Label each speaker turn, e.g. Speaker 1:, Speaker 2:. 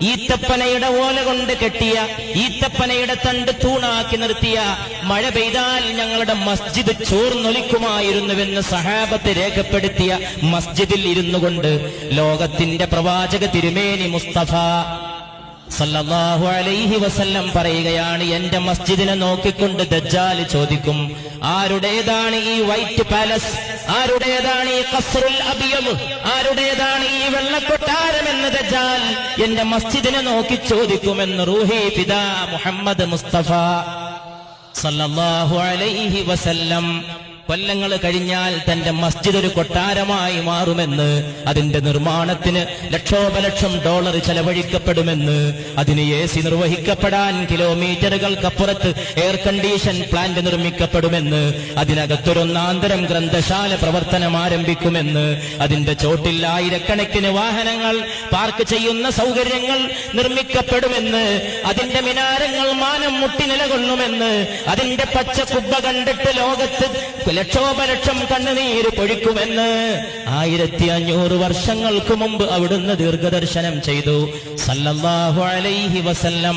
Speaker 1: ഈത്തപ്പനയുടെ ഓല കൊണ്ട് കെട്ടിയ ഈത്തപ്പനയുടെ തണ്ട് തൂണാക്കി നിർത്തിയ മഴ പെയ്താൽ ഞങ്ങളുടെ മസ്ജിദ് ചോർന്നൊലിക്കുമായിരുന്നുവെന്ന് സഹാബത്ത് രേഖപ്പെടുത്തിയ മസ്ജിദിൽ ഇരുന്നു കൊണ്ട് ലോകത്തിന്റെ പ്രവാചക തിരുമേനി മുസ്തഫ സല്ലല്ലാഹു അലൈഹി വസല്ലം പറയുകയാണ് എന്റെ മസ്ജിദിനെ നോക്കിക്കൊണ്ട് ദജ്ജാൽ ചോദിക്കും ആരുടേതാണ് ഈ വൈറ്റ് പാലസ്? ആരുടേതാണ് ഈ ഖസ്റുൽ അബിയം? ആരുടേതാണ് ഈ വെള്ളക്കൊട്ടാരം എന്ന് ദജ്ജാൽ എന്റെ മസ്ജിദിനെ നോക്കി ചോദിക്കുമെന്ന് റൂഹി പിതാ മുഹമ്മദ് മുസ്തഫ സല്ലല്ലാഹു അലൈഹി വസല്ലം കൊല്ലങ്ങൾ കഴിഞ്ഞാൽ തന്റെ മസ്ജിദ് ഒരു കൊട്ടാരമായി മാറുമെന്ന് അതിന്റെ നിർമ്മാണത്തിന് ലക്ഷോപലക്ഷം ഡോളർ ചെലവഴിക്കപ്പെടുമെന്ന് അതിന് എ സി നിർവഹിക്കപ്പെടാൻ കിലോമീറ്ററുകൾക്കപ്പുറത്ത് എയർ കണ്ടീഷൻ പ്ലാന്റ് നിർമ്മിക്കപ്പെടുമെന്ന് അതിനകത്തൊരൊന്നാന്തരം ഗ്രന്ഥശാല പ്രവർത്തനം ആരംഭിക്കുമെന്ന് അതിന്റെ ചോട്ടിൽ ആയിരക്കണക്കിന് വാഹനങ്ങൾ പാർക്ക് ചെയ്യുന്ന സൗകര്യങ്ങൾ നിർമ്മിക്കപ്പെടുമെന്ന് അതിന്റെ മിനാരങ്ങൾ മാനം മുട്ടി നിലകൊള്ളുമെന്ന് അതിന്റെ പച്ച കുബ്ബ കണ്ടിട്ട് ലോകത്ത് ലക്ഷോപലക്ഷം കണ്ണുനീര് പൊഴിക്കുമെന്ന് ആയിരത്തി അഞ്ഞൂറ് വർഷങ്ങൾക്ക് മുമ്പ് അവിടുന്ന് ദീർഘദർശനം ചെയ്തു. സല്ലല്ലാഹു അലൈഹി വസല്ലം